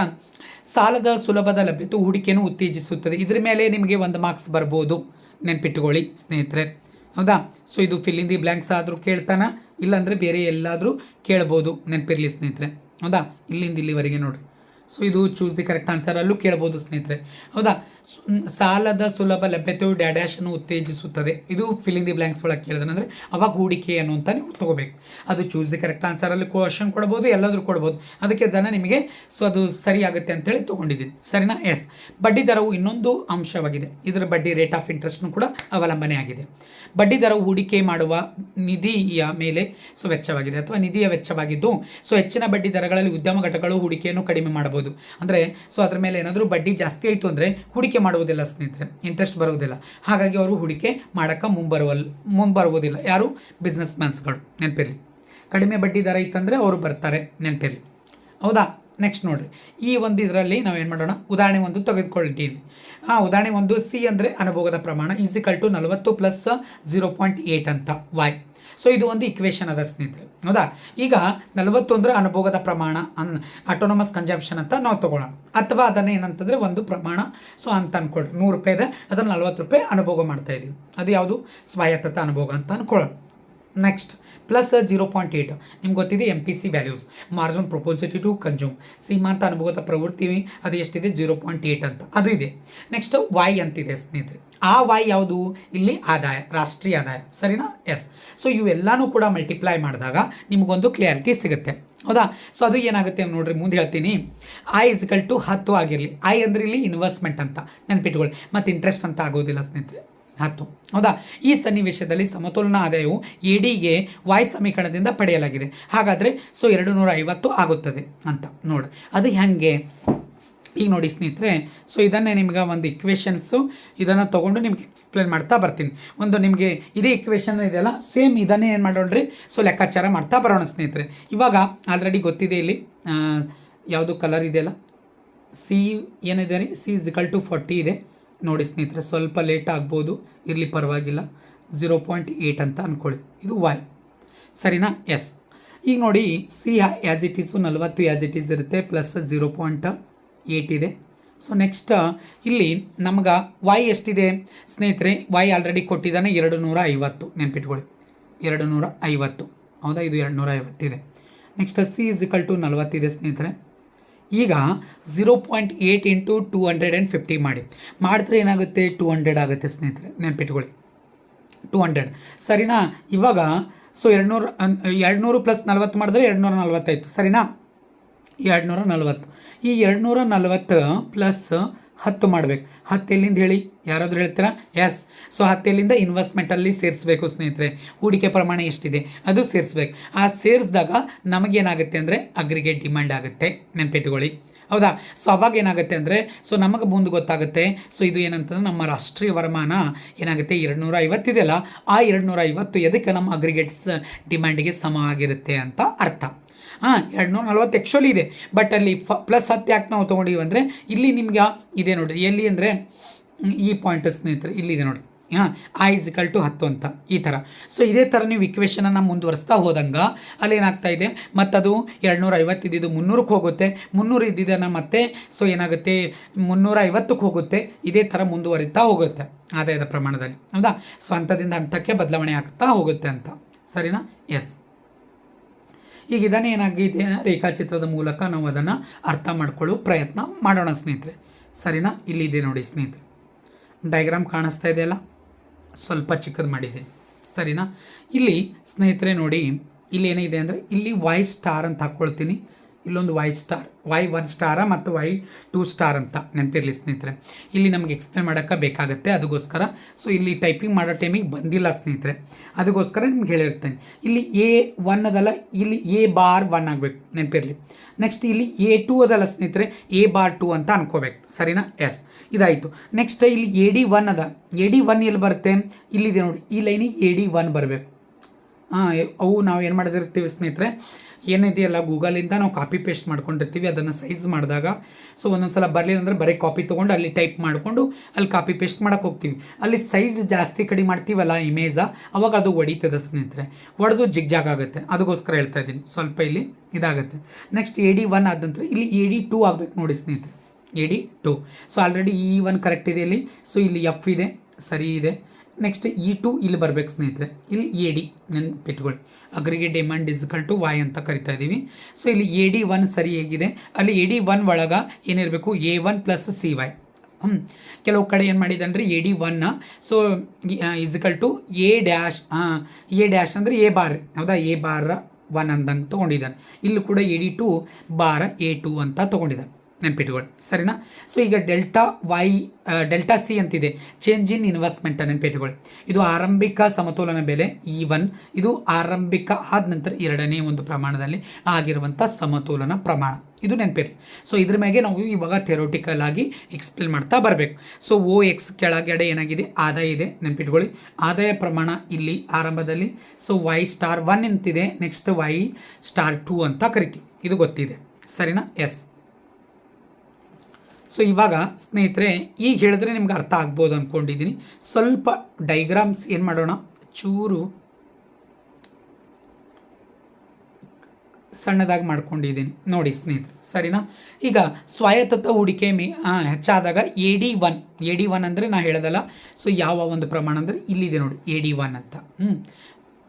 ಸಾಲದ ಸುಲಭದ ಲಭ್ಯತೆ ಹೂಡಿಕೆಯನ್ನು ಉತ್ತೇಜಿಸುತ್ತದೆ. ಇದ್ರ ಮೇಲೆ ನಿಮಗೆ ಒಂದು ಮಾರ್ಕ್ಸ್ ಬರ್ಬೋದು. ನೆನ್ಪಿಟ್ಟುಕೊಳ್ಳಿ ಸ್ನೇಹಿತರೆ. ಹೌದಾ? ಸೊ ಇದು ಫಿಲ್ಲಿಂದಿ ಬ್ಲ್ಯಾಂಕ್ಸ್ ಆದರೂ ಕೇಳ್ತಾನ? ಇಲ್ಲಾಂದರೆ ಬೇರೆ ಎಲ್ಲಾದರೂ ಕೇಳ್ಬೋದು. ನೆನಪಿರಲಿ ಸ್ನೇಹಿತರೆ. ಹೌದಾ? ಇಲ್ಲಿಂದ ಇಲ್ಲಿವರೆಗೆ ನೋಡ್ರಿ. ಸೊ ಇದು ಚೂಸ್ ದಿ ಕರೆಕ್ಟ್ ಆನ್ಸರ್ ಅಲ್ಲೂ ಕೇಳ್ಬೋದು ಸ್ನೇಹಿತರೆ. ಹೌದಾ? ಸಾಲದ ಸುಲಭ ಲಭ್ಯತೆಯು ಡ್ಯಾಡ್ಯಾಶ್ ಅನ್ನು ಉತ್ತೇಜಿಸುತ್ತದೆ. ಇದು ಫಿಲಿಂಗ್ ದಿ ಬ್ಲ್ಯಾಂಕ್ಸ್ ಒಳಗೆ ಕೇಳಿದ್ರೆ ಅವಾಗ ಹೂಡಿಕೆ ಅನ್ನುವಂತ ನೀವು ತಗೋಬೇಕು. ಅದು ಚೂಸ್ ದಿ ಕರೆಕ್ಟ್ ಆನ್ಸರಲ್ಲಿ ಕ್ವಶನ್ ಕೊಡ್ಬೋದು, ಎಲ್ಲಾದರೂ ಕೊಡ್ಬೋದು. ಅದಕ್ಕೆ ದನ ನಿಮಗೆ ಸೊ ಅದು ಸರಿ ಆಗುತ್ತೆ ಅಂತೇಳಿ ತೊಗೊಂಡಿದ್ದೀನಿ ಸರಿನಾ? ಎಸ್ ಬಡ್ಡಿ ದರವು ಇನ್ನೊಂದು ಅಂಶವಾಗಿದೆ. ಇದರ ಬಡ್ಡಿ ರೇಟ್ ಆಫ್ ಇಂಟ್ರೆಸ್ಟ್ನು ಕೂಡ ಅವಲಂಬನೆ ಆಗಿದೆ. ಬಡ್ಡಿ ದರವು ಹೂಡಿಕೆ ಮಾಡುವ ನಿಧಿಯ ಮೇಲೆ ಸೊ ವೆಚ್ಚವಾಗಿದೆ. ಅಥವಾ ನಿಧಿಯ ವೆಚ್ಚವಾಗಿದ್ದು ಸೊ ಹೆಚ್ಚಿನ ಬಡ್ಡಿ ದರಗಳಲ್ಲಿ ಉದ್ಯಮ ಘಟಕಗಳು ಹೂಡಿಕೆಯನ್ನು ಕಡಿಮೆ ಮಾಡಬಹುದು. ಅಂದರೆ ಸೊ ಅದರ ಮೇಲೆ ಏನಾದರೂ ಬಡ್ಡಿ ಜಾಸ್ತಿ ಆಯಿತು ಅಂದರೆ ಹೂಡಿಕೆ ಮಾಡುವುದಿಲ್ಲ ಸ್ನೇಹಿತರೆ ಇಂಟ್ರೆಸ್ಟ್ ಬರುವುದಿಲ್ಲ. ಹಾಗಾಗಿ ಅವರು ಹೂಡಿಕೆ ಮಾಡೋಕ್ಕೆ ಮುಂಬರುವಲ್, ಮುಂಬರುವುದಿಲ್ಲ. ಯಾರು? ಬಿಸ್ನೆಸ್ ಮ್ಯಾನ್ಸ್ಗಳು ನೆನಪಿರಲಿ. ಕಡಿಮೆ ಬಡ್ಡಿ ದರ ಇತ್ತಂದರೆ ಅವರು ಬರ್ತಾರೆ. ನೆನಪಿರಲಿ. ಹೌದಾ? ನೆಕ್ಸ್ಟ್ ನೋಡಿರಿ. ಈ ಒಂದು ಇದರಲ್ಲಿ ನಾವೇನು ಮಾಡೋಣ? ಉದಾಹರಣೆ ಒಂದು ತೆಗೆದುಕೊಳ್ತೀವಿ ಆ ಉದಾಹರಣೆ ಒಂದು ಸಿ ಅಂದರೆ ಅನುಭೋಗದ ಪ್ರಮಾಣ ಈಸಿಕಲ್ ಟು ನಲವತ್ತು ಪ್ಲಸ್ ಝೀರೋ ಪಾಯಿಂಟ್ ಏಯ್ಟ್ ಅಂತ ವಾಯ್ ಸೊ ಇದು ಒಂದು ಇಕ್ವೇಶನ್ ಅದ ಸ್ನೇಹಿತರೆ. ಹೌದಾ? ಈಗ ನಲವತ್ತು ಅಂದರೆ ಅನುಭೋಗದ ಪ್ರಮಾಣ ಅನ್ ಆಟೋನಮಸ್ ಕನ್ಸಂಪ್ಷನ್ ಅಂತ ನಾವು ತೊಗೊಳ್ಳೋಣ. ಅಥವಾ ಅದನ್ನ ಏನಂತಂದರೆ ಒಂದು ಪ್ರಮಾಣ. ಸೊ ಅಂತ ಅಂದ್ಕೊಳ್ರಿ ನೂರು ರೂಪಾಯಿ ಇದೆ, ಅದನ್ನು ನಲ್ವತ್ತು ರೂಪಾಯಿ ಅನುಭೋಗ ಮಾಡ್ತಾ ಇದ್ದೀವಿ ಅದು ಯಾವುದು? ಸ್ವಾಯತ್ತತ ಅನುಭೋಗ ಅಂತ ಅಂದ್ಕೊಳ್ಳೋಣ next plus zero point eight ನಿಮ್ಗೆ ಗೊತ್ತಿದೆ M P C values margin propensity to consume ಸೀಮಾಂತ ಅನುಭವದ ಪ್ರವೃತ್ತಿ ಅದು ಎಷ್ಟಿದೆ? ಜೀರೋ ಪಾಯಿಂಟ್ ಏಯ್ಟ್ ಅಂತ. ಅದು ಇದೆ. ನೆಕ್ಸ್ಟ್ ವಾಯ್ ಅಂತಿದೆ ಸ್ನೇಹಿತರೆ. ಆ ವಾಯ್ ಯಾವುದು? ಇಲ್ಲಿ ಆದಾಯ, ರಾಷ್ಟ್ರೀಯ ಆದಾಯ. ಸರಿನಾ? ಎಸ್ ಸೊ ಇವೆಲ್ಲನೂ ಕೂಡ ಮಲ್ಟಿಪ್ಲೈ ಮಾಡಿದಾಗ ನಿಮಗೊಂದು ಕ್ಲಿಯಾರಿಟಿ ಸಿಗುತ್ತೆ. ಹೌದಾ? ಸೊ ಅದು ಏನಾಗುತ್ತೆ ನೋಡ್ರಿ, ಮುಂದೆ ಹೇಳ್ತೀನಿ. ಐ ಇಸ್ಕಲ್ ಟು ಹತ್ತು ಆಗಿರಲಿ. ಐ ಅಂದ್ರೆ ಇಲ್ಲಿ ಇನ್ವೆಸ್ಟ್ಮೆಂಟ್ ಅಂತ. ನೆನ್ಪಿಟ್ಕೊಳ್ಳಿ. ಮತ್ತು ಇಂಟ್ರೆಸ್ಟ್ ಅಂತ ಆಗೋದಿಲ್ಲ ಸ್ನೇಹಿತರೆ. ಹತ್ತು. ಹೌದಾ? ಈ ಸನ್ನಿವೇಶದಲ್ಲಿ ಸಮತೋಲನ ಆದಾಯವು ಎಡಿಗೆ ವಾಯ್ ಸಮೀಕರಣದಿಂದ ಪಡೆಯಲಾಗಿದೆ. ಹಾಗಾದರೆ ಸೊ ಎರಡು ನೂರ ಐವತ್ತು ಆಗುತ್ತದೆ ಅಂತ ನೋಡಿ. ಅದು ಹೆಂಗೆ? ಈಗ ನೋಡಿ ಸ್ನೇಹಿತರೆ, ಸೊ ಇದನ್ನೇ ನಿಮ್ಗೆ ಒಂದು ಇಕ್ವೇಷನ್ಸು ಇದನ್ನು ತೊಗೊಂಡು ನಿಮ್ಗೆ ಎಕ್ಸ್ಪ್ಲೇನ್ ಮಾಡ್ತಾ ಬರ್ತೀನಿ. ಒಂದು ನಿಮಗೆ ಇದೇ ಇಕ್ವೇಷನ್ ಇದೆಯಲ್ಲ ಸೇಮ್ ಇದನ್ನೇ ಏನು ಮಾಡೋಣ್ರಿ? ಸೊ ಲೆಕ್ಕಾಚಾರ ಮಾಡ್ತಾ ಬರೋಣ ಸ್ನೇಹಿತರೆ. ಇವಾಗ ಆಲ್ರೆಡಿ ಗೊತ್ತಿದೆ ಇಲ್ಲಿ ಯಾವುದು ಕಲರ್ ಇದೆಯಲ್ಲ? ಸಿ ಏನಿದೆ ರೀ? ಸಿ ಇಸಿಕಲ್ ಟು ಫಾರ್ಟಿ ಇದೆ. ನೋಡಿ ಸ್ನೇಹಿತರೆ, ಸ್ವಲ್ಪ ಲೇಟ್ ಆಗ್ಬೋದು, ಇರಲಿ ಪರವಾಗಿಲ್ಲ. ಝೀರೋ ಪಾಯಿಂಟ್ ಏಯ್ಟ್ ಅಂತ ಅಂದ್ಕೊಳ್ಳಿ ಇದು ವೈ ಸರಿನಾ? ಎಸ್ ಈಗ ನೋಡಿ ಸಿ ಆ್ಯಸ್ ಇಟ್ ಈಸು ನಲವತ್ತು ಆ್ಯಸ್ ಇಟ್ ಈಸ್ ಇರುತ್ತೆ ಪ್ಲಸ್ ಝೀರೋ ಪಾಯಿಂಟ್ ಏಯ್ಟ್ ಇದೆ. ಸೊ ನೆಕ್ಸ್ಟ್ ಇಲ್ಲಿ ನಮ್ಗೆ ವೈ ಎಷ್ಟಿದೆ? ಸ್ನೇಹಿತರೆ ವೈ ಆಲ್ರೆಡಿ ಕೊಟ್ಟಿದ್ದಾನೆ ಎರಡು ನೂರ ಐವತ್ತು ನೆನ್ಪಿಟ್ಕೊಳ್ಳಿ. ಎರಡು ನೂರ ಐವತ್ತು ಹೌದಾ ಇದು. ಎರಡು ನೂರ ಐವತ್ತಿದೆ next C is equal to ನಲವತ್ತಿದೆ ಸ್ನೇಹಿತರೆ. ಈಗ zero point eight into two hundred and fifty ಮಾಡಿ. ಮಾಡಿದ್ರೆ ಏನಾಗುತ್ತೆ? ಟೂ ಹಂಡ್ರೆಡ್ ಆಗುತ್ತೆ ಸ್ನೇಹಿತರೆ, ನೆನ್ಪಿಟ್ಕೊಳ್ಳಿ. ಟೂ ಹಂಡ್ರೆಡ್ ಸರಿನಾ? ಇವಾಗ ಸೊ ಎರಡುನೂರು ಎರಡುನೂರು ಪ್ಲಸ್ ನಲ್ವತ್ತು ಮಾಡಿದ್ರೆ ಎರಡುನೂರ ನಲ್ವತ್ತಾಯಿತು ಸರಿನಾ? ಎರಡುನೂರ ನಲ್ವತ್ತು. ಈ ಎರಡುನೂರ ನಲ್ವತ್ತು ಪ್ಲಸ್ ಹತ್ತು ಮಾಡಬೇಕು. ಹತ್ತೆಲ್ಲಿಂದ ಹೇಳಿ, ಯಾರಾದರೂ ಹೇಳ್ತೀರಾ? ಎಸ್ ಸೊ ಹತ್ತೆಲ್ಲಿಂದ ಇನ್ವೆಸ್ಟ್ಮೆಂಟಲ್ಲಿ ಸೇರಿಸ್ಬೇಕು ಸ್ನೇಹಿತರೆ. ಹೂಡಿಕೆ ಪ್ರಮಾಣ ಎಷ್ಟಿದೆ? ಅದು ಸೇರಿಸ್ಬೇಕು. ಆ ಸೇರಿಸಿದಾಗ ನಮಗೇನಾಗುತ್ತೆ ಅಂದರೆ ಅಗ್ರಿಗೇಟ್ ಡಿಮ್ಯಾಂಡ್ ಆಗುತ್ತೆ. ನೆನ್ಪಿಟ್ಕೊಳ್ಳಿ. ಹೌದಾ? ಸೊ ಅವಾಗ ಏನಾಗುತ್ತೆ ಅಂದರೆ ಸೊ ನಮಗೆ ಮುಂದೆ ಗೊತ್ತಾಗುತ್ತೆ. ಸೊ ಇದು ಏನಂತಂದ್ರೆ, ನಮ್ಮ ರಾಷ್ಟ್ರೀಯ ವರಮಾನ ಏನಾಗುತ್ತೆ? ಎರಡುನೂರ ಐವತ್ತಿದೆಯಲ್ಲ ಆ ಎರಡುನೂರ ಐವತ್ತು ಎದಕ್ಕೆ ನಮ್ಮ ಅಗ್ರಿಗೇಟ್ಸ್ ಡಿಮ್ಯಾಂಡಿಗೆ ಸಮ ಆಗಿರುತ್ತೆ ಅಂತ ಅರ್ಥ. ಹಾಂ ಎರಡು ನೂರ ನಲ್ವತ್ತು ಆ್ಯಕ್ಚುಲಿ ಇದೆ ಬಟ್ ಅಲ್ಲಿ ಫ ಪ್ಲಸ್ ಹತ್ತು ಯಾಕೆ ನಾವು ತೊಗೊಂಡಿವಿ ಅಂದರೆ, ಇಲ್ಲಿ ನಿಮ್ಗೆ ಇದೆ ನೋಡಿರಿ. ಎಲ್ಲಿ ಅಂದರೆ, ಈ ಪಾಯಿಂಟ್ ಸ್ನೇಹಿತರೆ, ಇಲ್ಲಿದೆ ನೋಡಿ ಹಾಂ ಆ ಇಸಿಕಲ್ ಟು ಹತ್ತು ಅಂತ, ಈ ಥರ. ಸೊ ಇದೇ ಥರ ನೀವು ಇಕ್ವೇಷನನ್ನು ಮುಂದುವರಿಸ್ತಾ ಹೋದಂಗೆ, ಅಲ್ಲಿ ಏನಾಗ್ತಾ ಇದೆ? ಮತ್ತು ಅದು ಎರಡುನೂರ ಐವತ್ತು ಇದ್ದಿದ್ದು ಮುನ್ನೂರಕ್ಕೆ ಹೋಗುತ್ತೆ. ಮುನ್ನೂರು ಇದ್ದಿದ್ದನ್ನು ಮತ್ತೆ ಸೊ ಏನಾಗುತ್ತೆ? ಮುನ್ನೂರ ಐವತ್ತಕ್ಕೆ ಹೋಗುತ್ತೆ. ಇದೇ ಥರ ಮುಂದುವರಿತಾ ಹೋಗುತ್ತೆ, ಆದಾಯದ ಪ್ರಮಾಣದಲ್ಲಿ. ಹೌದಾ? ಸೊ ಹಂತಕ್ಕೆ ಬದಲಾವಣೆ ಆಗ್ತಾ ಹೋಗುತ್ತೆ ಅಂತ. ಸರಿನಾ? ಎಸ್ ಈಗ ಇದನ್ನು ಏನಾಗಿದೆ? ರೇಖಾಚಿತ್ರದ ಮೂಲಕ ನಾವು ಅದನ್ನು ಅರ್ಥ ಮಾಡ್ಕೊಳ್ಳೋ ಪ್ರಯತ್ನ ಮಾಡೋಣ ಸ್ನೇಹಿತರೆ. ಸರಿನಾ? ಇಲ್ಲಿದೆ ನೋಡಿ ಸ್ನೇಹಿತರೆ. ಡಯಾಗ್ರಾಮ್ ಕಾಣಿಸ್ತಾ ಇದೆಯಲ್ಲ ಸ್ವಲ್ಪ ಚಿಕ್ಕದು ಮಾಡಿದ್ದೀನಿ ಸರಿನಾ? ಇಲ್ಲಿ ಸ್ನೇಹಿತರೆ ನೋಡಿ, ಇಲ್ಲಿ ಏನಿದೆ ಅಂದರೆ ಇಲ್ಲಿ ವೈ ಸ್ಟಾರ್ ಅಂತ ಹಾಕ್ಕೊಳ್ತೀನಿ ಇಲ್ಲೊಂದು Y star Y one star ಮತ್ತು ವೈ ಟೂ ಸ್ಟಾರ್ ಅಂತ ನೆನಪಿರಲಿ ಸ್ನೇಹಿತರೆ. ಇಲ್ಲಿ ನಮಗೆ ಎಕ್ಸ್ಪ್ಲೇನ್ ಮಾಡೋಕ್ಕೆ ಬೇಕಾಗುತ್ತೆ, ಅದಕ್ಕೋಸ್ಕರ. ಸೊ ಇಲ್ಲಿ ಟೈಪಿಂಗ್ ಮಾಡೋ ಟೈಮಿಗೆ ಬಂದಿಲ್ಲ ಸ್ನೇಹಿತರೆ. ಅದಕ್ಕೋಸ್ಕರ ನಿಮ್ಗೆ ಹೇಳಿರ್ತೇನೆ. ಇಲ್ಲಿ ಎ ಒನ್ ಅದಲ್ಲ, ಇಲ್ಲಿ ಎ ಬಾರ್ ಒನ್ ಆಗಬೇಕು, ನೆನಪಿರಲಿ. ನೆಕ್ಸ್ಟ್ ಇಲ್ಲಿ ಎ ಟೂ ಅದಲ್ಲ ಸ್ನೇಹಿತರೆ ಎ ಬಾರ್ ಟೂ ಅಂತ ಅನ್ಕೋಬೇಕು. ಸರಿನಾ? ಎಸ್ ಇದಾಯಿತು. ನೆಕ್ಸ್ಟ್ ಇಲ್ಲಿ ಎ ಡಿ ಒನ್ ಅದ. ಎ ಡಿ ಒನ್ ಎಲ್ಲಿ ಬರುತ್ತೆ? ಇಲ್ಲಿದೆ ನೋಡಿ. ಈ ಲೈನಿಗೆ ಎ ಡಿ ಒನ್ ಬರಬೇಕು. ಹಾಂ ಅವು ನಾವು ಏನು ಮಾಡಿದಿರ್ತೀವಿ ಸ್ನೇಹಿತರೆ? ಏನಿದೆಯಲ್ಲ, ಗೂಗಲಿಂದ ನಾವು ಕಾಪಿ ಪೇಸ್ಟ್ ಮಾಡ್ಕೊಂಡಿರ್ತೀವಿ, ಅದನ್ನು ಸೈಜ್ ಮಾಡಿದಾಗ. ಸೊ ಒಂದೊಂದು ಸಲ ಬರಲಿಲ್ಲ ಅಂದರೆ ಬರೀ ಕಾಪಿ ತೊಗೊಂಡು ಅಲ್ಲಿ ಟೈಪ್ ಮಾಡಿಕೊಂಡು ಅಲ್ಲಿ ಕಾಪಿ ಪೇಸ್ಟ್ ಮಾಡೋಕೆ ಹೋಗ್ತೀವಿ. ಅಲ್ಲಿ ಸೈಜ್ ಜಾಸ್ತಿ ಕಡಿಮೆ ಮಾಡ್ತೀವಲ್ಲ ಇಮೇಜ ಅವಾಗ ಅದು ಒಡೀತದೆ ಸ್ನೇಹಿತರೆ. ಹೊಡೆದು ಜಿಗ್ಜಾಗ್ ಆಗುತ್ತೆ. ಅದಕ್ಕೋಸ್ಕರ ಹೇಳ್ತಾ ಇದ್ದೀನಿ. ಸ್ವಲ್ಪ ಇಲ್ಲಿ ಇದಾಗುತ್ತೆ. ನೆಕ್ಸ್ಟ್ ಎ ಡಿ ಒನ್ ಆದ ನಂತರ ಇಲ್ಲಿ ಎ ಡಿ ಟೂ ಆಗಬೇಕು ನೋಡಿ ಸ್ನೇಹಿತರೆ. A D two so already E one correct ಇದೆ ಇಲ್ಲಿ. ಸೊ ಇಲ್ಲಿ ಎಫ್ ಇದೆ. ಸರಿ ಇದೆ. ನೆಕ್ಸ್ಟ್ ಇ ಟು ಇಲ್ಲಿ ಬರಬೇಕು ಸ್ನೇಹಿತರೆ. ಇಲ್ಲಿ ಎ ಡಿ ನೆನ್ಪಿಟ್ಕೊಳ್ಳಿ. Aggregate demand is equal to Y ಅಂತ ಕರಿತಾ ಇದ್ದೀವಿ ಸೊ ಇಲ್ಲಿ ಎ ಡಿ ಒನ್ ಸರಿ ಹೇಗಿದೆ. ಅಲ್ಲಿ ಎ ಡಿ ಒನ್ ಒಳಗೆ ಏನಿರಬೇಕು? A one plus C Y ಹ್ಞೂ ಕೆಲವು ಕಡೆ ಏನು ಮಾಡಿದಂದ್ರೆ A D ಒನ್ನ so is equal to A dash A dash ಅಂದರೆ ಎ ಬಾರ್ ಹೌದಾ? ಎ ಬಾರ್ ಒನ್ ಅಂದಂಗೆ ತೊಗೊಂಡಿದ್ದಾನೆ. ಇಲ್ಲೂ ಕೂಡ A D two bar A two ಅಂತ ತೊಗೊಂಡಿದ್ದಾನೆ. ನೆನ್ಪಿಟ್ಕೊಳ್ಳಿ. ಸರಿನಾ? ಸೊ ಈಗ ಡೆಲ್ಟಾ ವೈ ಡೆಲ್ಟಾ ಸಿ ಅಂತಿದೆ. ಚೇಂಜ್ ಇನ್ ಇನ್ವೆಸ್ಟ್ಮೆಂಟ್ ನೆನ್ಪಿಟ್ಕೊಳ್ಳಿ. ಇದು ಆರಂಭಿಕ ಸಮತೋಲನ ಬೆಲೆ ಇ ಒನ್ ಇದು ಆರಂಭಿಕ ಆದ ನಂತರ ಎರಡನೇ ಒಂದು ಪ್ರಮಾಣದಲ್ಲಿ ಆಗಿರುವಂಥ ಸಮತೋಲನ ಪ್ರಮಾಣ. ಇದು ನೆನಪಿರಿ ಸೊ ಇದ್ರ ಮೇಲೆ ನಾವು ಇವಾಗ ಥೆರೋಟಿಕಲ್ ಆಗಿ ಎಕ್ಸ್ಪ್ಲೇನ್ ಮಾಡ್ತಾ ಬರಬೇಕು. ಸೊ ಓ ಎಕ್ಸ್ ಕೆಳಗಡೆ ಏನಾಗಿದೆ? ಆದಾಯ ಇದೆ. ನೆನ್ಪಿಟ್ಕೊಳ್ಳಿ. ಆದಾಯ ಪ್ರಮಾಣ ಇಲ್ಲಿ ಆರಂಭದಲ್ಲಿ. ಸೊ ವೈ ಸ್ಟಾರ್ ಒನ್ ಅಂತಿದೆ. ನೆಕ್ಸ್ಟ್ ವೈ ಸ್ಟಾರ್ ಟೂ ಅಂತ ಕರಿತೀವಿ. ಇದು ಗೊತ್ತಿದೆ. ಸರಿನಾ? ಎಸ್ ಸೊ ಇವಾಗ ಸ್ನೇಹಿತರೆ, ಈಗ ಹೇಳಿದ್ರೆ ನಿಮ್ಗೆ ಅರ್ಥ ಆಗ್ಬೋದು ಅಂದ್ಕೊಂಡಿದ್ದೀನಿ ಸ್ವಲ್ಪ ಡೈಗ್ರಾಮ್ಸ್ ಏನು ಮಾಡೋಣ? ಚೂರು ಸಣ್ಣದಾಗಿ ಮಾಡ್ಕೊಂಡಿದ್ದೀನಿ ನೋಡಿ ಸ್ನೇಹಿತರೆ, ಸರಿನಾ? ಈಗ ಸ್ವಾಯತ್ತ ಹೂಡಿಕೆ ಮೇ ಹೆಚ್ಚಾದಾಗ A D one, A D one ಅಂದರೆ ನಾ ಹೇಳೋದಲ್ಲ. ಸೊ ಯಾವ ಒಂದು ಪ್ರಮಾಣ ಅಂದರೆ ಇಲ್ಲಿದೆ ನೋಡಿ, ಎ ಡಿ ಒನ್ ಅಂತ. ಹ್ಞೂ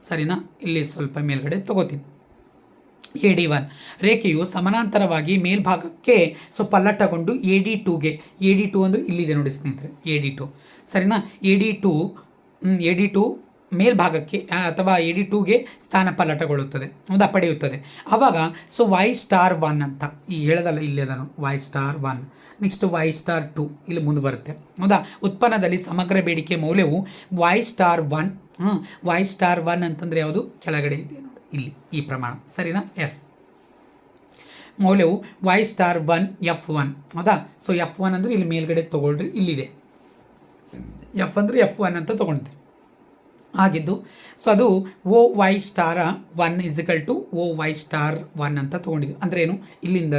ಸರಿನಾ? ಇಲ್ಲಿ ಸ್ವಲ್ಪ ಮೇಲ್ಗಡೆ ತಗೋತೀನಿ. ಎ ಡಿ ಒನ್ ರೇಖೆಯು ಸಮಾನಾಂತರವಾಗಿ ಮೇಲ್ಭಾಗಕ್ಕೆ ಸೊ ಪಲ್ಲಟಗೊಂಡು ಎ ಡಿ ಟೂಗೆ ಎ ಡಿ ಟು ಅಂದರೆ ಇಲ್ಲಿದೆ ನೋಡಿ ಸ್ನೇಹಿತರೆ, ಎ ಡಿ ಟು. ಸರಿನಾ? A D two A D two ಮೇಲ್ಭಾಗಕ್ಕೆ ಅಥವಾ ಎ ಡಿ ಟೂಗೆ ಸ್ಥಾನ ಪಲ್ಲಟಗೊಳ್ಳುತ್ತದೆ ಹೌದಾ ಪಡೆಯುತ್ತದೆ. ಆವಾಗ ಸೊ, ವೈ ಸ್ಟಾರ್ ಒನ್ ಅಂತ. ಈ ಹೇಳೋದಲ್ಲ ಇಲ್ಲದನು Y star one. Next Y star two, ಇಲ್ಲಿ ಮುಂದೆ ಬರುತ್ತೆ. ಹೌದಾ ಉತ್ಪನ್ನದಲ್ಲಿ ಸಮಗ್ರ ಬೇಡಿಕೆ ಮೌಲ್ಯವು ವೈ ಸ್ಟಾರ್ ಒನ್ ಹ್ಞೂ ವೈ ಸ್ಟಾರ್ ಒನ್ ಅಂತಂದರೆ ಯಾವುದು? ಕೆಳಗಡೆ ಇದೆ ಇಲ್ಲಿ ಈ ಪ್ರಮಾಣ. ಸರಿನಾ? ಎಸ್. ಮೌಲ್ಯವು Y star one F one ಹೌದಾ? ಸೊ ಎಫ್ ಒನ್ ಅಂದರೆ ಇಲ್ಲಿ ಮೇಲ್ಗಡೆ ತೊಗೊಳ್ರಿ, ಇಲ್ಲಿದೆ. ಎಫ್ ಅಂದರೆ ಎಫ್ ಒನ್ ಅಂತ ತೊಗೊಂಡ್ರಿ. ಆಗಿದ್ದು ಸೊ ಅದು O Y star one is equal to O Y star one ಅಂತ ತೊಗೊಂಡಿದ್ವಿ ಅಂದರೆ ಏನು? ಇಲ್ಲಿಂದ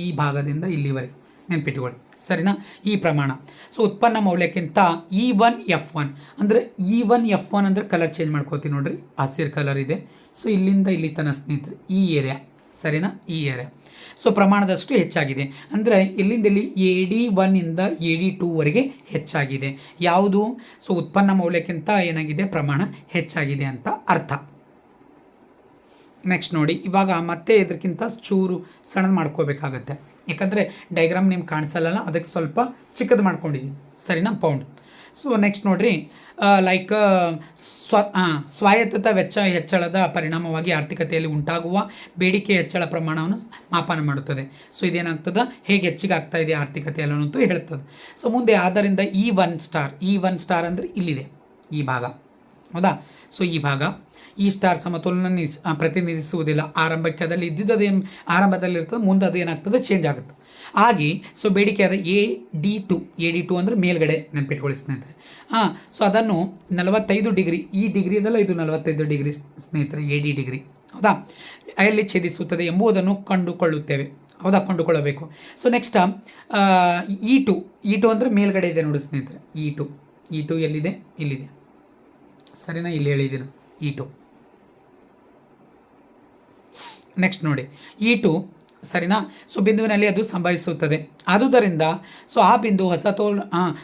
ಈ ಭಾಗದಿಂದ ಇಲ್ಲಿವರೆಗೆ. ನೆನ್ಪಿಟ್ಕೊಳ್ಳಿ. ಸರಿನಾ? ಈ ಪ್ರಮಾಣ. ಸೊ ಉತ್ಪನ್ನ ಮೌಲ್ಯಕ್ಕಿಂತ ಇ ಒನ್ ಎಫ್ ಒನ್ ಅಂದರೆ ಇ ಒನ್ ಎಫ್ ಒನ್ ಅಂದರೆ ಕಲರ್ ಚೇಂಜ್ ಮಾಡ್ಕೋತೀನಿ ನೋಡ್ರಿ. ಹಸಿರು ಕಲರ್ ಇದೆ. ಸೊ ಇಲ್ಲಿಂದ ಇಲ್ಲಿ ತನ ಸ್ನೇಹಿತರೆ, ಈ ಏರಿಯಾ ಸರಿನಾ? ಈ ಏರಿಯಾ ಸೊ ಪ್ರಮಾಣದಷ್ಟು ಹೆಚ್ಚಾಗಿದೆ. ಅಂದರೆ ಇಲ್ಲಿಂದ ಇಲ್ಲಿ ಎ ಡಿ ಒನ್ನಿಂದ ಎ ಡಿ ಟೂವರೆಗೆ ಹೆಚ್ಚಾಗಿದೆ. ಯಾವುದು? ಸೊ ಉತ್ಪನ್ನ ಮೌಲ್ಯಕ್ಕಿಂತ ಏನಾಗಿದೆ? ಪ್ರಮಾಣ ಹೆಚ್ಚಾಗಿದೆ ಅಂತ ಅರ್ಥ. ನೆಕ್ಸ್ಟ್ ನೋಡಿ. ಇವಾಗ ಮತ್ತೆ ಇದಕ್ಕಿಂತ ಚೂರು ಸಣ್ಣದು ಮಾಡ್ಕೋಬೇಕಾಗತ್ತೆ. ಯಾಕಂದರೆ ಡೈಗ್ರಾಮ್ ನಿಮ್ಗೆ ಕಾಣಿಸಲ್ಲ ಅದಕ್ಕೆ ಸ್ವಲ್ಪ ಚಿಕ್ಕದು ಮಾಡ್ಕೊಂಡಿದ್ದೀನಿ ಸರಿನಾ, ಪೌಂಡ್? ಸೊ ನೆಕ್ಸ್ಟ್ ನೋಡಿರಿ ಲೈಕ್ ಸ್ವ ಸ್ವಾಯತ್ತತ ವೆಚ್ಚ ಹೆಚ್ಚಳದ ಪರಿಣಾಮವಾಗಿ ಆರ್ಥಿಕತೆಯಲ್ಲಿ ಉಂಟಾಗುವ ಬೇಡಿಕೆ ಹೆಚ್ಚಳ ಪ್ರಮಾಣವನ್ನು ಮಾಪನ ಮಾಡುತ್ತದೆ. ಸೊ ಇದೇನಾಗ್ತದೆ? ಹೇಗೆ ಹೆಚ್ಚಿಗೆ ಆಗ್ತಾ ಇದೆ ಆರ್ಥಿಕತೆಯಲ್ಲಿ ಅನ್ನೋದು ಹೇಳ್ತದೆ ಸೊ ಮುಂದೆ ಆದ್ದರಿಂದ E one star E one star ಅಂದರೆ ಇಲ್ಲಿದೆ, ಈ ಭಾಗ. ಹೌದಾ? ಸೊ ಈ ಭಾಗ. ಈ ಸ್ಟಾರ್ ಸಮತೋಲನ ಪ್ರತಿನಿಧಿಸುವುದಿಲ್ಲ. ಆರಂಭಕ್ಕೆ ಅದರಲ್ಲಿ ಇದ್ದಿದ್ದದೇನು ಆರಂಭದಲ್ಲಿರ್ತದೆ, ಮುಂದೆ ಅದು ಏನಾಗ್ತದೆ ಚೇಂಜ್ ಆಗುತ್ತೆ. ಆಗಿ ಸೊ ಬೇಡಿಕೆ ಆದ A D two, A D two ಅಂದರೆ ಮೇಲ್ಗಡೆ ನೆನಪಿಟ್ಕೊಳ್ಳಿ ಸ್ನೇಹಿತರೆ. ಹಾಂ ಸೊ ಅದನ್ನು ನಲವತ್ತೈದು ಡಿಗ್ರಿ, ಈ ಡಿಗ್ರಿ ಇದು ನಲವತ್ತೈದು ಡಿಗ್ರಿ ಸ್ನೇಹಿತರೆ, ಎ ಡಿ ಡಿಗ್ರಿ. ಹೌದಾ? ಎಲ್ಲಿ ಛೇದಿಸುತ್ತದೆ ಎಂಬುದನ್ನು ಕಂಡುಕೊಳ್ಳುತ್ತೇವೆ. ಹೌದಾ? ಕಂಡುಕೊಳ್ಳಬೇಕು. So next E two E two ಅಂದರೆ ಮೇಲ್ಗಡೆ ಇದೆ ನೋಡಿ ಸ್ನೇಹಿತರೆ. ಇ ಟು ಇ ಟು ಎಲ್ಲಿದೆ? ಇಲ್ಲಿದೆ. ಸರಿನಾ? ಇಲ್ಲಿ ಹೇಳಿದ್ದೀನಿ ಇ ಟು. ನೆಕ್ಸ್ಟ್ ನೋಡಿ. ಇ ಟು ಸರಿನಾ? ಸೊ ಬಿಂದುವಿನಲ್ಲಿ ಅದು ಸಂಭವಿಸುತ್ತದೆ. ಆದುದರಿಂದ ಸೊ ಆ ಬಿಂದು ಹೊಸ ತೋಲ್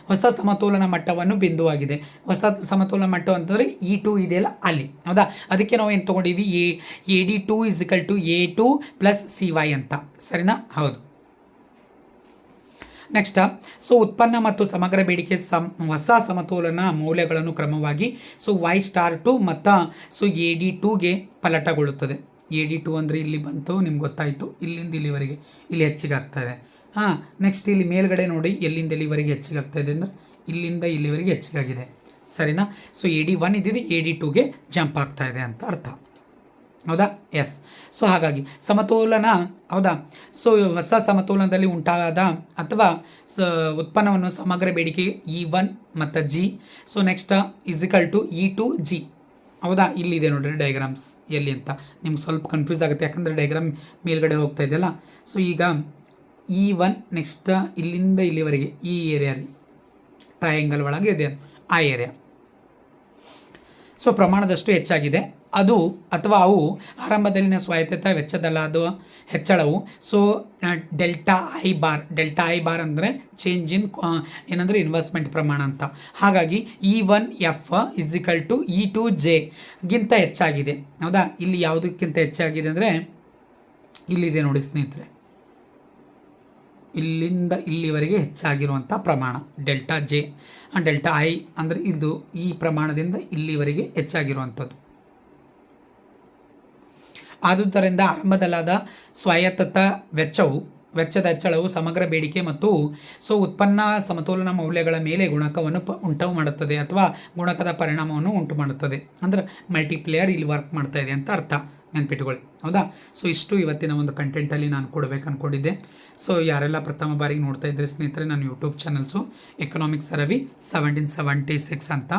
ಹೊಸ ಸಮತೋಲನ ಮಟ್ಟವನ್ನು ಬಿಂದುವಾಗಿದೆ. ಹೊಸ ಸಮತೋಲನ ಮಟ್ಟ ಅಂತಂದರೆ ಇ ಟು ಇದೆಯಲ್ಲ ಅಲ್ಲಿ. ಹೌದಾ? ಅದಕ್ಕೆ ನಾವು ಏನು ತೊಗೊಂಡಿವಿ? A A D two is equal to A two plus C Y ಅಂತ. ಸರಿನಾ? ಹೌದು. ನೆಕ್ಸ್ಟ್ ಸೊ ಉತ್ಪನ್ನ ಮತ್ತು ಸಮಗ್ರ ಬೇಡಿಕೆ ಸಮ್ ಹೊಸ ಸಮತೋಲನ ಮೌಲ್ಯಗಳನ್ನು ಕ್ರಮವಾಗಿ ಸೊ ವೈ ಸ್ಟಾರ್ ಟು ಮತ್ತು ಸೊ ಎ ಡಿ ಟೂಗೆ ಪಲಟಗೊಳ್ಳುತ್ತದೆ. ಎ ಡಿ ಟು ಅಂದರೆ ಇಲ್ಲಿ ಬಂತು, ನಿಮ್ಗೆ ಗೊತ್ತಾಯಿತು, ಇಲ್ಲಿಂದ ಇಲ್ಲಿವರೆಗೆ ಇಲ್ಲಿ ಹೆಚ್ಚಿಗೆ ಆಗ್ತಾಯಿದೆ ಹಾಂ ನೆಕ್ಸ್ಟ್ ಇಲ್ಲಿ ಮೇಲ್ಗಡೆ ನೋಡಿ, ಎಲ್ಲಿಂದ ಇಲ್ಲಿವರೆಗೆ ಹೆಚ್ಚಿಗೆ ಆಗ್ತಾಯಿದೆ ಅಂದರೆ ಇಲ್ಲಿಂದ ಇಲ್ಲಿವರೆಗೆ ಹೆಚ್ಚಿಗಾಗಿದೆ ಸರಿನಾ? ಸೊ ಎ ಡಿ ಒನ್ ಇದ್ದಿದ್ದು ಎ ಡಿ ಟೂಗೆ ಜಂಪ್ ಆಗ್ತಾ ಇದೆ ಅಂತ ಅರ್ಥ. ಹೌದಾ? ಎಸ್ ಸೊ ಹಾಗಾಗಿ ಸಮತೋಲನ, ಹೌದಾ? ಸೊ ಹೊಸ ಸಮತೋಲನದಲ್ಲಿ ಉಂಟಾದ ಅಥವಾ ಸ, ಉತ್ಪನ್ನವನ್ನು ಸಮಗ್ರ ಬೇಡಿಕೆ ಇ ಒನ್ ಮತ್ತು G. So next is equal to E two G ಹೌದಾ? ಇಲ್ಲಿದೆ ನೋಡಿರಿ ಡಯಾಗ್ರಾಮ್ಸ್ ಎಲ್ಲಿ ಅಂತ. ನಿಮ್ಗೆ ಸ್ವಲ್ಪ ಕನ್ಫ್ಯೂಸ್ ಆಗುತ್ತೆ. ಯಾಕಂದರೆ ಡಯಾಗ್ರಾಮ್ ಮೇಲ್ಗಡೆ ಹೋಗ್ತಾ ಇದೆಯಲ್ಲ? ಸೊ ಈಗ ಇ ಒನ್ ನೆಕ್ಸ್ಟ್ ಇಲ್ಲಿಂದ ಇಲ್ಲಿವರೆಗೆ ಈ ಏರಿಯಾ ಟ್ರಯಾಂಗಲ್ ಒಳಗೆ ಇದೆ. ಆ ಏರಿಯಾ ಸೊ ಪ್ರಮಾಣದಷ್ಟು ಹೆಚ್ಚಾಗಿದೆ. ಅದು ಅಥವಾ ಅವು ಆರಂಭದಲ್ಲಿನ ಸ್ವಾಯತ್ತತೆ ವೆಚ್ಚದಲ್ಲಾದ ಹೆಚ್ಚಳವು. So delta I bar, delta I bar ಅಂದರೆ ಚೇಂಜ್ ಇನ್ ಏನಂದರೆ ಇನ್ವೆಸ್ಟ್ಮೆಂಟ್ ಪ್ರಮಾಣ ಅಂತ. ಹಾಗಾಗಿ E one F is equal to E two J ಗಿಂತ ಹೆಚ್ಚಾಗಿದೆ. ಹೌದಾ? ಇಲ್ಲಿ ಯಾವುದಕ್ಕಿಂತ ಹೆಚ್ಚಾಗಿದೆ ಅಂದರೆ ಇಲ್ಲಿದೆ ನೋಡಿ ಸ್ನೇಹಿತರೆ. ಇಲ್ಲಿಂದ ಇಲ್ಲಿವರೆಗೆ ಹೆಚ್ಚಾಗಿರುವಂಥ ಪ್ರಮಾಣ. ಡೆಲ್ಟಾ ಜೆ ಡೆಲ್ಟಾ ಐ ಅಂದರೆ ಇದು ಈ ಪ್ರಮಾಣದಿಂದ ಇಲ್ಲಿವರೆಗೆ ಹೆಚ್ಚಾಗಿರುವಂಥದ್ದು. ಆದುದರಿಂದ ಆರಂಭದಲ್ಲಾದ ಸ್ವಾಯತ್ತತ ವೆಚ್ಚವು, ವೆಚ್ಚದ ಹೆಚ್ಚಳವು, ಸಮಗ್ರ ಬೇಡಿಕೆ ಮತ್ತು ಸೊ ಉತ್ಪನ್ನ ಸಮತೋಲನ ಮೌಲ್ಯಗಳ ಮೇಲೆ ಗುಣಕವನ್ನು ಪ, ಉಂಟು ಮಾಡುತ್ತದೆ ಅಥವಾ ಗುಣಕದ ಪರಿಣಾಮವನ್ನು ಉಂಟು ಮಾಡುತ್ತದೆ. ಅಂದರೆ ಮಲ್ಟಿಪ್ಲೇಯರ್ ಇಲ್ಲಿ ವರ್ಕ್ ಮಾಡ್ತಾ ಇದೆ ಅಂತ ಅರ್ಥ. ನೆನ್ಪಿಟ್ಕೊಳ್ಳಿ. ಹೌದಾ? ಸೊ ಇಷ್ಟು ಇವತ್ತಿನ ಒಂದು ಕಂಟೆಂಟಲ್ಲಿ ನಾನು ಕೊಡಬೇಕು ಅಂದ್ಕೊಂಡಿದ್ದೆ ಸೊ ಯಾರೆಲ್ಲ ಪ್ರಥಮ ಬಾರಿಗೆ ನೋಡ್ತಾ ಇದ್ದರೆ ಸ್ನೇಹಿತರೆ, ನನ್ನ YouTube channels economics Ravi seventeen seventy six ಅಂತ.